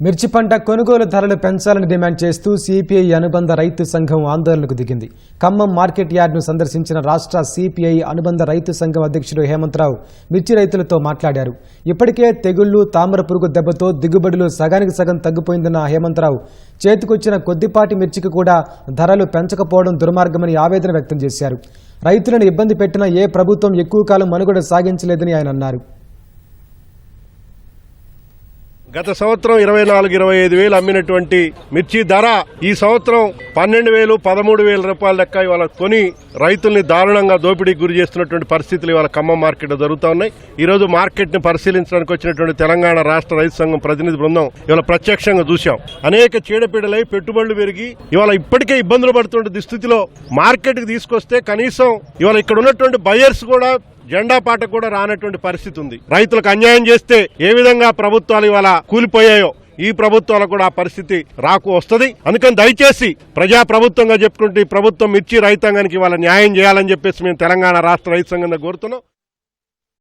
మిర్చి పంట కొనుగోలు ధరలు పెంచాలని డిమాండ్ చేస్తూ సిపిఐ అనుబంధ రైతు సంఘం ఆందోళనకు దిగింది. ఖమ్మం మార్కెట్ యార్డ్ను సందర్శించిన రాష్ట్ర సిపిఐ అనుబంధ రైతు సంఘం అధ్యక్షుడు హేమంతరావు మిర్చి రైతులతో మాట్లాడారు. ఇప్పటికే తెగుళ్ళు తామర పురుగు దెబ్బతో దిగుబడులు సగానికి సగం తగ్గిపోయిందన్న హేమంతరావు చేతికొచ్చిన కొద్దిపాటి మిర్చికి కూడా ధరలు పెంచకపోవడం దుర్మార్గమని ఆవేదన వ్యక్తం చేశారు. రైతులను ఇబ్బంది పెట్టిన ఏ ప్రభుత్వం ఎక్కువ కాలం మనుగడ సాగించలేదని ఆయన అన్నారు. గత సంవత్సరం ఇరవై నాలుగు ఇరవై ఐదు వేలు అమ్మినటువంటి మిర్చి ధర ఈ సంవత్సరం పన్నెండు వేలు పదమూడు వేల రూపాయల లెక్క ఇవాళ కొని రైతుల్ని దారుణంగా దోపిడీకి గురి చేస్తున్నటువంటి పరిస్థితులు ఇవాళ ఖమ్మం మార్కెట్లో జరుగుతూ ఉన్నాయి. ఈ రోజు మార్కెట్ని పరిశీలించడానికి వచ్చినటువంటి తెలంగాణ రాష్ట్ర రైతు సంఘం ప్రతినిధి బృందం ఇవాళ ప్రత్యక్షంగా చూశాం. అనేక చీడపీడలై పెట్టుబడులు పెరిగి ఇవాళ ఇప్పటికే ఇబ్బందులు పడుతున్న దుస్థితిలో మార్కెట్కి తీసుకొస్తే కనీసం ఇవాళ ఇక్కడ ఉన్నటువంటి బయర్స్ కూడా జెండా పాట కూడా రానటువంటి పరిస్థితి ఉంది. రైతులకు అన్యాయం చేస్తే ఏ విధంగా ప్రభుత్వాలు ఇవాళ కూలిపోయాయో ఈ ప్రభుత్వాలకు కూడా ఆ పరిస్థితి రాకు వస్తుంది. అందుకని దయచేసి ప్రజా ప్రభుత్వంగా చెప్పుకుంటే ఈ ప్రభుత్వం ఇచ్చి రైతాంగానికి ఇవాళ న్యాయం చేయాలని చెప్పేసి మేము తెలంగాణ రాష్ట్ర రైతు సంఘంగా కోరుతున్నాం.